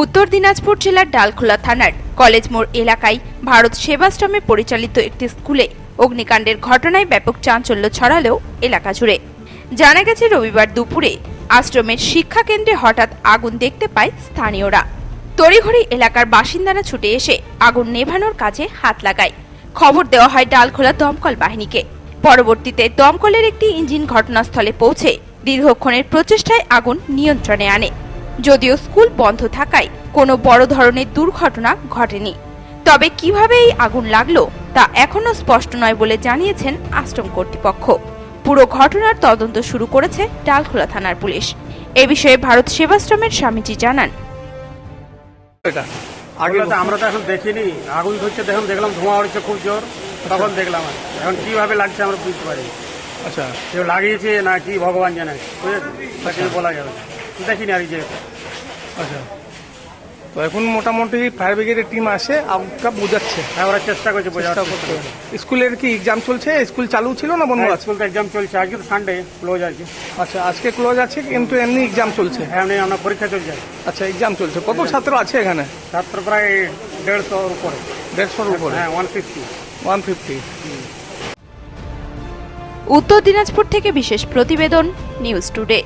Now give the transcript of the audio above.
উত্তর দিনাজপুর জেলার ডালখোলা থানার কলেজ মোড় এলাকায় ভারত সেবাশ্রমে পরিচালিত একটি স্কুলে অগ্নিকাণ্ডের ঘটনায় ব্যাপক চাঞ্চল্য ছড়ালেও এলাকা জুড়ে। জানা গেছে, রবিবার দুপুরে আশ্রমের শিক্ষা কেন্দ্রে হঠাৎ আগুন দেখতে পায় স্থানীয়রা। তড়িঘড়ি এলাকার বাসিন্দারা ছুটে এসে আগুন নেভানোর কাজে হাত লাগায়। খবর দেওয়া হয় ডালখোলা দমকল বাহিনীকে। পরবর্তীতে দমকলের একটি ইঞ্জিন ঘটনাস্থলে পৌঁছে দীর্ঘক্ষণের প্রচেষ্টায় আগুন নিয়ন্ত্রণে আনে। যদিও স্কুল বন্ধ থাকায় কোনো বড় ধরনের দুর্ঘটনা ঘটেনি। তবে কীভাবে এই আগুন লাগল তা এখনও স্পষ্ট নয় বলে জানিয়েছেন আশ্রম কর্তৃপক্ষ। পুরো ঘটনার তদন্ত শুরু করেছে ডালখোলা থানার পুলিশ। এ বিষয়ে ভারত সেবাশ্রমের স্বামীজি জানান। আগে তো আমরা তো এখন দেখিনি। আগুন ধরছে দেখুন দেখলাম ধোঁয়া উঠছে খুব জোর। তখন দেখলাম এখন কীভাবে লাগছে আমরা বুঝতে পারি আচ্ছা। কেউ লাগিয়েছে না কি ভগবান জানে। বুঝেছেন বলা যাবে। দেখিনি আর কি যে। আচ্ছা। তো এখন মোটামুটি ফায়ার ব্রিগেডের টিম আসে আগটা বোঝাচ্ছে। হ্যাঁ ওরা চেষ্টা করছে বোঝার করতে স্কুলের কি এক্সাম চলছে? স্কুল চালু ছিল না বন্ধ আছে? স্কুল তো এক্সাম চলছে। আজকে তো সানডে ক্লোজ আছে। আচ্ছা আজকে ক্লোজ আছে কিন্তু এমনি এক্সাম চলছে। হ্যাঁ এমনি আমরা পরীক্ষা চলছে। আচ্ছা এক্সাম চলছে। কত ছাত্র আছে এখানে? ছাত্র প্রায় দেড়শোর উপরে। দেড়শোর উপরে? হ্যাঁ ওয়ান ফিফটি ওয়ান ফিফটি উত্তর দিনাজপুর থেকে বিশেষ প্রতিবেদন নিউজ টুডে